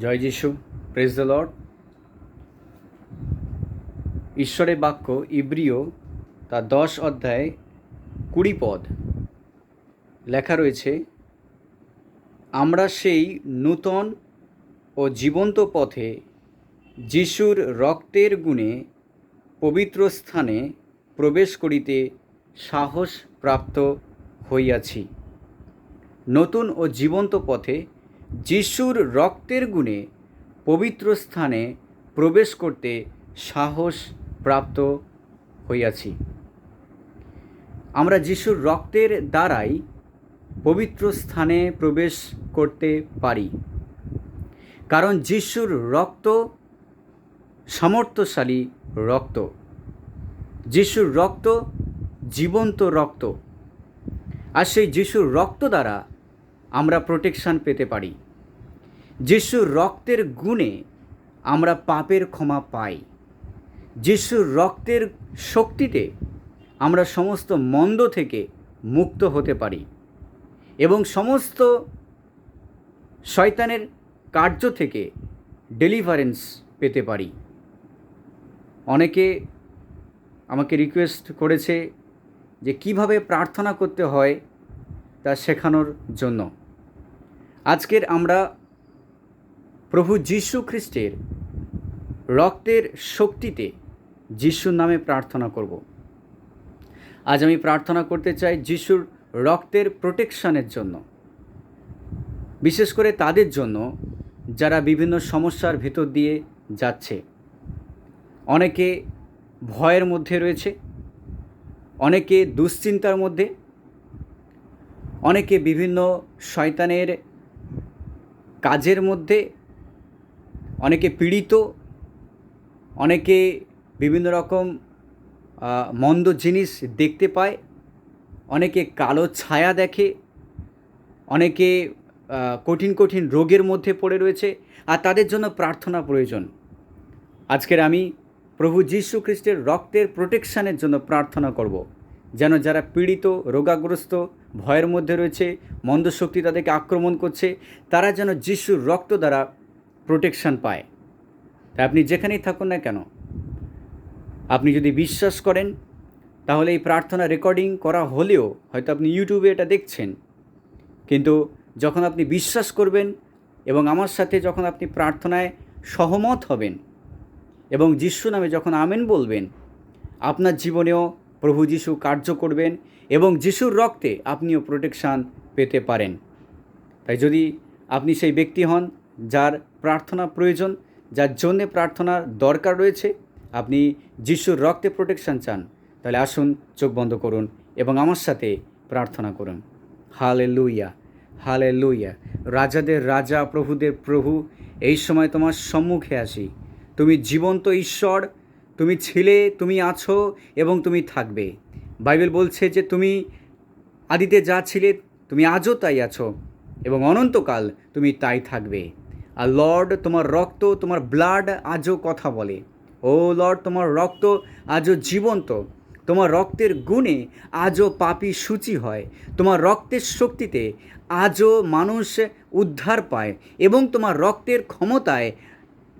জয় যিশু praise the Lord ঈশ্বরের বাক্য ইব্রিয় তার দশ অধ্যায় কুড়ি পদ। লেখা রয়েছে, আমরা সেই নূতন ও জীবন্ত পথে যিশুর রক্তের গুণে পবিত্র স্থানে প্রবেশ করিতে সাহস প্রাপ্ত হইয়াছি। নতুন ও জীবন্ত পথে যিশুর রক্তের গুণে পবিত্র স্থানে প্রবেশ করতে সাহস প্রাপ্ত হইয়াছি। আমরা যিশুর রক্তের দ্বারাই পবিত্র স্থানে প্রবেশ করতে পারি। কারণ যিশুর রক্ত সামর্থ্যশালী রক্ত। যিশুর রক্ত জীবন্ত রক্ত। আর সেই যিশুর রক্ত দ্বারা আমরা প্রোটেকশান পেতে পারি। যিশুর রক্তের গুণে আমরা পাপের ক্ষমা পাই। যিশুর রক্তের শক্তিতে আমরা সমস্ত মন্দ থেকে মুক্ত হতে পারি এবং সমস্ত শয়তানের কার্য থেকে ডেলিভারেন্স পেতে পারি। অনেকে আমাকে রিকোয়েস্ট করেছে যে কীভাবে প্রার্থনা করতে হয় তা শেখানোর জন্য। আজকের আমরা প্রভু যীশু খ্রিস্টের রক্তের শক্তিতে যিশুর নামে প্রার্থনা করব। আজ আমি প্রার্থনা করতে চাই যিশুর রক্তের প্রোটেকশনের জন্য, বিশেষ করে তাদের জন্য যারা বিভিন্ন সমস্যার ভেতর দিয়ে যাচ্ছে। অনেকে ভয়ের মধ্যে রয়েছে, অনেকে দুশ্চিন্তার মধ্যে, অনেকে বিভিন্ন শয়তানের কাজের মধ্যে অনেকে পীড়িত, অনেকে বিভিন্ন রকম মন্দ জিনিস দেখতে পায়, অনেকে কালো ছায়া দেখে, অনেকে কঠিন কঠিন রোগের মধ্যে পড়ে রয়েছে, আর তাদের জন্য প্রার্থনা প্রয়োজন। আজকের আমি প্রভু যীশু খ্রিস্টের রক্তের প্রোটেকশানের জন্য প্রার্থনা করব, যেন যারা পীড়িত, রোগাগ্রস্ত, ভয়ের মধ্যে রয়েছে, মন্দ শক্তি তাদেরকে আক্রমণ করছে, তারা যেন যিশুর রক্ত দ্বারা প্রোটেকশান পায়। তাই আপনি যেখানেই থাকুন না কেন, আপনি যদি বিশ্বাস করেন, তাহলে এই প্রার্থনা রেকর্ডিং করা হলেও হয়তো আপনি ইউটিউবে এটা দেখছেন। কিন্তু যখন আপনি বিশ্বাস করবেন এবং আমার সাথে যখন আপনি প্রার্থনায় সহমত হবেন এবং যিশু নামে যখন আমেন বলবেন, আপনার জীবনেও প্রভু যিশু কার্য করবেন এবং যিশুর রক্তে আপনিও প্রোটেকশান পেতে পারেন। তাই যদি আপনি সেই ব্যক্তি হন যার প্রার্থনা প্রয়োজন, যার জন্যে প্রার্থনার দরকার রয়েছে, আপনি যিশুর রক্তে প্রোটেকশান চান, তাহলে আসুন, চোখ বন্ধ করুন এবং আমার সাথে প্রার্থনা করুন। হালে লুইয়া হালে লুইয়া রাজাদের রাজা, প্রভুদের প্রভু, এই সময় তোমার সম্মুখে আসি। তুমি জীবন্ত ঈশ্বর, তুমি ছিলে, তুমি আছো এবং তুমি থাকবে। বাইবেল বলছে যে তুমি আদিতে যা ছিলে, তুমি আজও তাই আছো এবং অনন্তকাল তুমি তাই থাকবে। আর লর্ড, তোমার রক্ত, তোমার ব্লাড আজও কথা বলে। ও লর্ড, তোমার রক্ত আজও জীবন্ত। তোমার রক্তের গুণে আজও পাপি সূচি হয়। তোমার রক্তের শক্তিতে আজও মানুষ উদ্ধার পায় এবং তোমার রক্তের ক্ষমতায়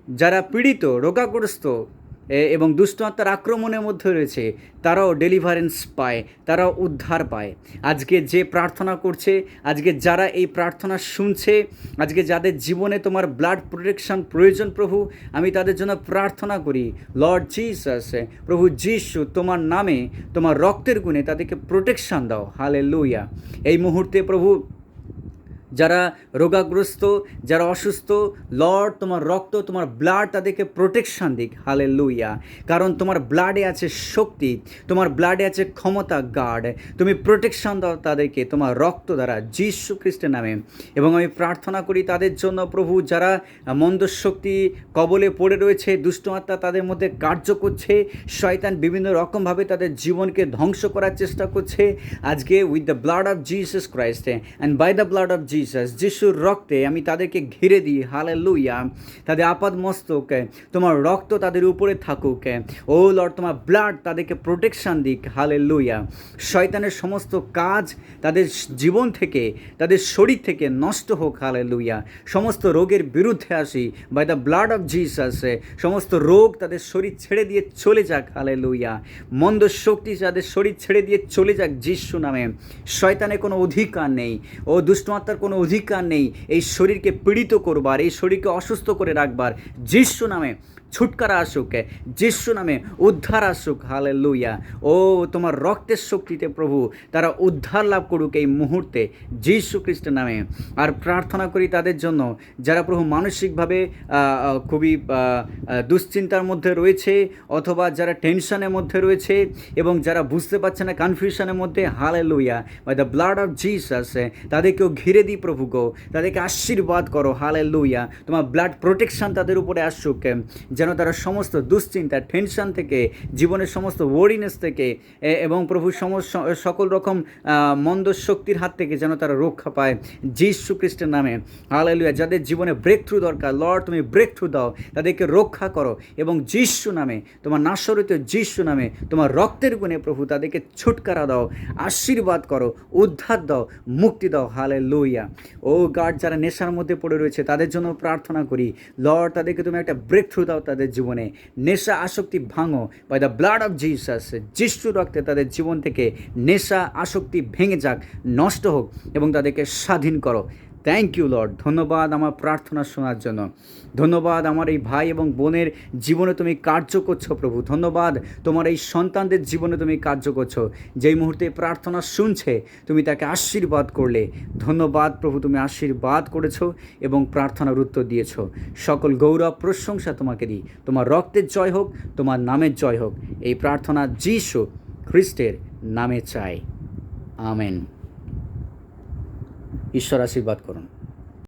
যারা পীড়িত, রোগাগ্রস্ত এবং দুষ্ট আত্মার আক্রমণের মধ্যে রয়েছে, তারাও ডেলিভারেন্স পায়, তারাও উদ্ধার পায়। আজকে যে প্রার্থনা করছে, আজকে যারা এই প্রার্থনা শুনছে, আজকে যাদের জীবনে তোমার ব্লাড প্রোটেকশন প্রয়োজন প্রভু, আমি তাদের জন্য প্রার্থনা করি লর্ড জিসাস প্রভু যিশু, তোমার নামে তোমার রক্তের গুণে তাদেরকে প্রোটেকশন দাও। হালে লুইয়া এই মুহূর্তে প্রভু যারা রোগাগ্রস্ত, যারা অসুস্থ লর্ড তোমার রক্ত, তোমার ব্লাড তাদেরকে প্রোটেকশান দিক। হালে লুইয়া কারণ তোমার ব্লাডে আছে শক্তি, তোমার ব্লাডে আছে ক্ষমতা গার্ড তুমি প্রোটেকশান দাও তাদেরকে, তোমার রক্ত দ্বারা, যীশু খ্রিস্টের নামে। এবং আমি প্রার্থনা করি তাদের জন্য, প্রভু, যারা মন্দ শক্তি কবলে পড়ে রয়েছে, দুষ্ট তাদের মধ্যে কার্য করছে, শয়তান বিভিন্ন রকমভাবে তাদের জীবনকে ধ্বংস করার চেষ্টা করছে, আজকে with the blood of Jesus Christ and by the blood of Jesus Jesus যিশুর রক্তে আমি তাদেরকে ঘিরে দিই। হালে লুইয়া তাদের আপাদ মস্তক, তোমার রক্ত তাদের উপরে থাকুক। ও লর্ড তোমার ব্লাড তাদেরকে প্রোটেকশন দিক। হালে লুইয়া শয়তানের সমস্ত কাজ তাদের জীবন থেকে, তাদের শরীর থেকে নষ্ট হোক। হালে লুইয়া সমস্ত রোগের বিরুদ্ধে আসি। By the blood of Jesus সমস্ত রোগ তাদের শরীর ছেড়ে দিয়ে চলে যাক। হালে লুইয়া মন্দ শক্তি তাদের শরীর ছেড়ে দিয়ে চলে যাক। যিশু নামে। শয়তানের কোনো অধিকার নেই। ও দুষ্টমাত্রার কোনো অধিকার নেই। এই শরীরকে পীড়িত করবার এই শরীরকে অসুস্থ করে রাখবার। যিশু নামে ছুটকারা আসুক যিশু নামে উদ্ধার আসুক হালে লুইয়া ও তোমার রক্তের শক্তিতে প্রভু, তারা উদ্ধার লাভ করুক এই মুহূর্তে যিশু খ্রিস্টের নামে। আর প্রার্থনা করি তাদের জন্য, যারা প্রভু মানসিকভাবে খুবই দুশ্চিন্তার মধ্যে রয়েছে, অথবা যারা টেনশনের মধ্যে রয়েছে, এবং যারা বুঝতে পারছে না কনফিউশনের মধ্যে hallelujah by the blood of Jesus তাদেরকেও ঘিরে দিই প্রভু গো। তাদেরকে আশীর্বাদ করো হালে লুইয়া তোমার ব্লাড প্রোটেকশন তাদের উপরে আসুক যেন তারা সমস্ত দুশ্চিন্তা টেনশন থেকে, জীবনের সমস্ত ওয়ারিনেস থেকে এবং প্রভু সমস্ত সকল রকম মন্দ শক্তির হাত থেকে যেন তারা রক্ষা পায় যীশু খ্রিস্টের নামে। হালেলুয়া যাদের জীবনে ব্রেক থ্রু দরকার লর্ড তুমি ব্রেক থ্রু দাও, তাদেরকে রক্ষা করো এবং যীশু নামে, তোমার নাশ্বরিত যীশু নামে, তোমার রক্তের গুণে প্রভু তাদেরকে ছুটকারা দাও, আশীর্বাদ করো, উদ্ধার দাও, মুক্তি দাও। হালে লইয়া ও গার্ড যারা নেশার মধ্যে পড়ে রয়েছে, তাদের জন্য প্রার্থনা করি। লর্ড তাদেরকে তুমি একটা ব্রেক থ্রু দাও তাদের জীবনে নেশা আসক্তি ভাঙো। By the blood of Jesus যিশু রক্তে তাদের জীবন থেকে নেশা আসক্তি ভেঙে যাক, নষ্ট হোক এবং তাদেরকে স্বাধীন করো। থ্যাংক ইউ লর্ড ধন্যবাদ আমার প্রার্থনা শোনার জন্য। ধন্যবাদ আমার এই ভাই এবং বোনের জীবনে তুমি কার্য করছ, প্রভু। ধন্যবাদ তোমার এই সন্তানদের জীবনে তুমি কার্য করছ। যেই মুহূর্তে প্রার্থনা শুনছে, তুমি তাকে আশীর্বাদ করলে। ধন্যবাদ, প্রভু, তুমি আশীর্বাদ করেছ এবং প্রার্থনার উত্তর দিয়েছ। সকল গৌরব, প্রশংসা তোমাকে দিই। তোমার রক্তের জয় হোক, তোমার নামের জয় হোক। এই প্রার্থনা যিশু খ্রিস্টের নামে চাই। আমেন। ঈশ্বর আশীর্বাদ করুন।